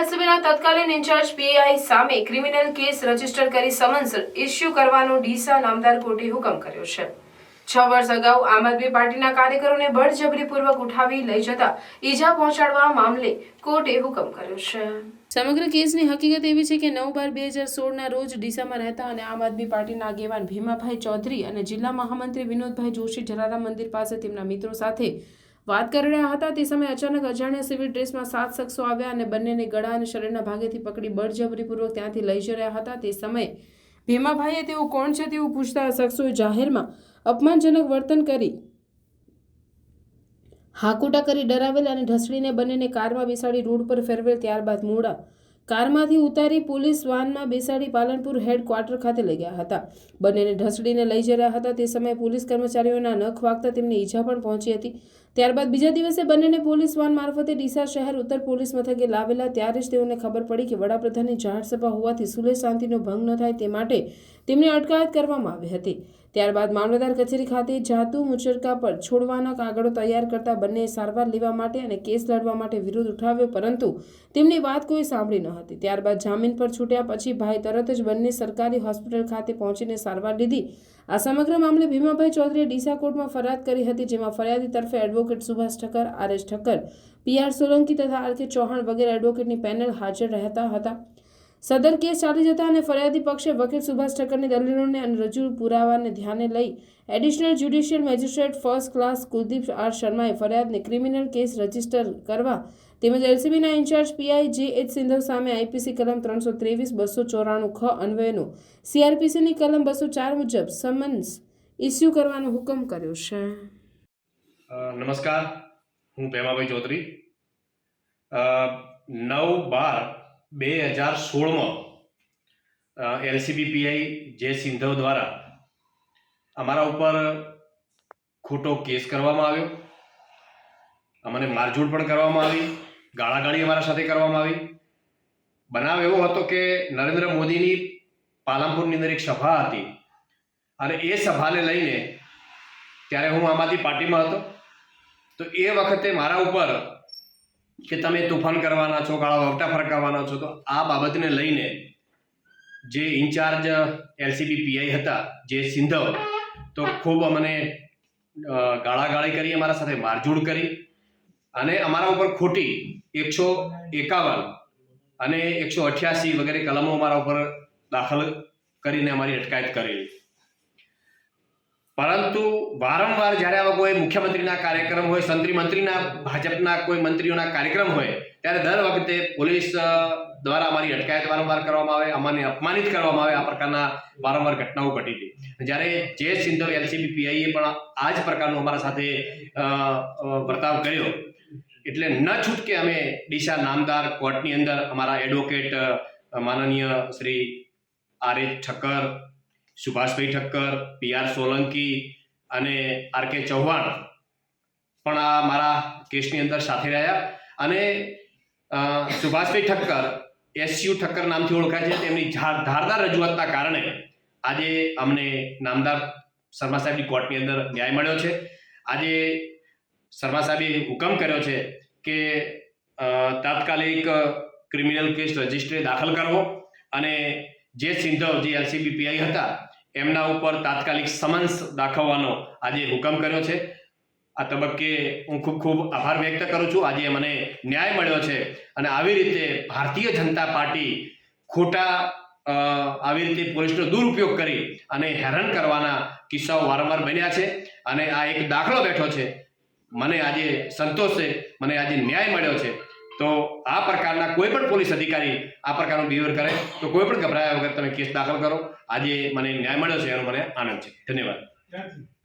એલસીબીના તત્કાલીન in charge PI સામે criminal case register કરી સમન્સ ઇસ્યુ કરવાનો ડીસા નામદાર કોર્ટે હુકમ કર્યો છે. છ વર્ષ અગાઉ આમ આદમી પાર્ટીના કાર્યકરોને બળજબરીપૂર્વક ઉઠાવી લઈ જતા ઈજા પહોંચાડવા મામલે કોર્ટે હુકમ કર્યો છે. સમગ્ર કેસની હકીકત એવી છે કે નવ બાર બે હજાર સોળના રોજ ડીસામાં રહેતા અને આમ આદમી પાર્ટીના આગેવાન ભીમાભાઈ ચૌધરી અને જિલ્લા મહામંત્રી વિનોદભાઈ જોશી જલારામ મંદિર પાસે તેમના મિત્રો સાથે વાત કરી રહ્યા હતા તે સમયે અચાનક અજાણ્યા સિવિલ ડ્રેસમાં સાત શખ્સો આવ્યા અને બંનેને ગળા અને શરીરના ભાગેથી પકડી બળજબરીપૂર્વક ત્યાંથી લઈ જઈ રહ્યા હતા. તે સમયે ભીમાભાઈએ તેઓ કોણ છે તેવું પૂછતા શખ્સોએ જાહેરમાં અપમાનજનક વર્તન કરી, હાકુટા કરી ડરાવેલ અને ઢસડીને બંનેને કારમાં બેસાડી રોડ પર ફેરવેલ ત્યારબાદ મોડા કારમાંથી ઉતારી પોલીસ વાનમાં બેસાડી પાલનપુર હેડ ક્વાર્ટર ખાતે લઈ ગયા હતા. બંનેને ઢસડીને લઈ જઈ રહ્યા હતા. તે સમયે પોલીસ કર્મચારીઓના નખ વાગતા તેમને ઈજા પણ પહોંચી હતી. ત્યારબાદ બીજા દિવસે બંનેને પોલીસ વાન મારફતે ડીસા શહેર ઉત્તર પોલીસ મથકે લાવેલા ત્યારે જ તેઓને ખબર પડી કે વડાપ્રધાનની જાહેર સભા હોવાથી સુલે શાંતિનો ભંગ ન થાય તે માટે તેમની અટકાયત કરવામાં આવી હતી. ત્યારબાદ મામલતદાર કચેરી ખાતે જાતુ મુચરકા પર છોડવાના કાગળો તૈયાર કરતા બંને સારવાર લેવા માટે અને કેસ લડવા માટે વિરોધ ઉઠાવ્યો, પરંતુ તેમની વાત કોઈ સાંભળી ન હતી. ત્યારબાદ જામીન પર છૂટ્યા પછી ભાઈ તરત જ બંને સરકારી હોસ્પિટલ ખાતે પહોંચીને સારવાર લીધી. આ સમગ્ર મામલે ભીમાભાઈ ચૌધરીએ ડીસા કોર્ટમાં ફરિયાદ કરી હતી, જેમાં ફરિયાદી તરફે advocate Subhash Thakkar R S Thakkar PR Solanki તથા આર કે ચૌહાણ વગેરે એડવોકેટની પેનલ હાજર રહેતા હતા. સદર કેસ ચાલી જતા અને ફરિયાદી પક્ષે વકીલ સુભાષ ઠક્કરની દલીલોને અને રજૂ પુરાવાને ધ્યાને લઈ additional judicial magistrate first class Kuldeep R શર્માએ ફરિયાદને ક્રિમિનલ કેસ રજિસ્ટર કરવા તેમજ એલસીબીના in charge PI J H Sindhav સામે આઈપીસી કલમ ત્રણસો ત્રેવીસ, બસો ચોરાણું ખ અન્વયનો સીઆરપીસીની કલમ બસો ચાર મુજબ સમન્સ ઇસ્યુ કરવાનો હુકમ કર્યો છે. નમસ્કાર. હું પેમાભાઈ ચૌધરી. નવ બાર બે હજાર સોળમાં એલસીબી પીઆઈ જે સિંધવ દ્વારા અમારા ઉપર ખોટો કેસ કરવામાં આવ્યો. અમને મારઝૂડ પણ કરવામાં આવી. ગાળાગાળી અમારા સાથે કરવામાં આવી. બનાવ એવો હતો કે નરેન્દ્ર મોદીની પાલનપુરની અંદર એક સભા હતી અને એ સભાને લઈને ત્યારે હું આમ આદમી પાર્ટીમાં હતો. તો એ વખતે મારા ઉપર કે તમે તુફાન કરવાના છો ગાળા વવટા ફરકાવવાના છો, તો આ બાબતને લઈને જે ઇન્ચાર્જ એલસીબી પીઆઈ હતા, જે સિંધવ, તો ખૂબ અમને ગાળાગાળી કરી, અમારા સાથે મારઝૂડ કરી. અને અમારા ઉપર ખોટી એકસો એકાવન અને એકસો અઠ્યાસી વગેરે કલમો અમારા ઉપર દાખલ કરીને અમારી અટકાયત કરેલી. પરંતુ વારંવાર જ્યારે આવા કોઈ મુખ્યમંત્રીના કાર્યક્રમ હોય સંત્રી મંત્રીના ભાજપના કોઈ મંત્રીઓના કાર્યક્રમ હોય, ત્યારે દર વખતે પોલીસ દ્વારા અમારી અટકાયત વારંવાર કરવામાં આવે, અમને અપમાનિત કરવામાં આવે આ પ્રકારના વારંવાર ઘટનાઓ ઘટી હતી. જ્યારે જે સિંધવ એલસીબી પીઆઈએ પણ આ જ પ્રકારનો અમારા સાથે વર્તાવ કર્યો. એટલે ન છૂટકે અમે ડીસા નામદાર કોર્ટની અંદર અમારા એડવોકેટ માનનીય Shri R H Thakkar Subhashbhai Thakkar, P R Solanki અને આર કે ચૌહાણ પણ આ મારા કેસની અંદર સાથે રહ્યા. અને સુભાષભાઈ ઠક્કર એસયુ ઠક્કર નામથી ઓળખાય છે. તેમની ધાર- ધારદાર રજૂઆતના કારણે આજે અમને નામદાર શર્મા સાહેબની કોર્ટની અંદર ન્યાય મળ્યો છે. આજે શર્મા સાહેબે હુકમ કર્યો છે કે તાત્કાલિક ક્રિમિનલ કેસ રજિસ્ટ્રી દાખલ કરવો અને જે સિંધવ જે એલસીબીપીઆઈ હતા, એમના ઉપર તાત્કાલિક સમન્સ દાખવવાનો આજે હુકમ કર્યો છે. આ તબક્કે હું ખૂબ ખૂબ આભાર વ્યક્ત કરું છું. આજે મને ન્યાય મળ્યો છે અને આવી રીતે ભારતીય જનતા પાર્ટી ખોટા આવી રીતે પોલીસનો દુરુપયોગ કરી અને હેરાન કરવાના કિસ્સાઓ વારંવાર બન્યા છે અને આ એક દાખલો બેઠો છે. મને આજે સંતોષ મને આજે ન્યાય મળ્યો છે. તો આ પ્રકારના કોઈ પણ પોલીસ અધિકારી આ પ્રકારનું બિહેવિયર કરે, તો કોઈ પણ ગભરાયા વગર તમે કેસ દાખલ કરો. આજે મને ન્યાય મળ્યો છે, એનો મને આનંદ છે. ધન્યવાદ.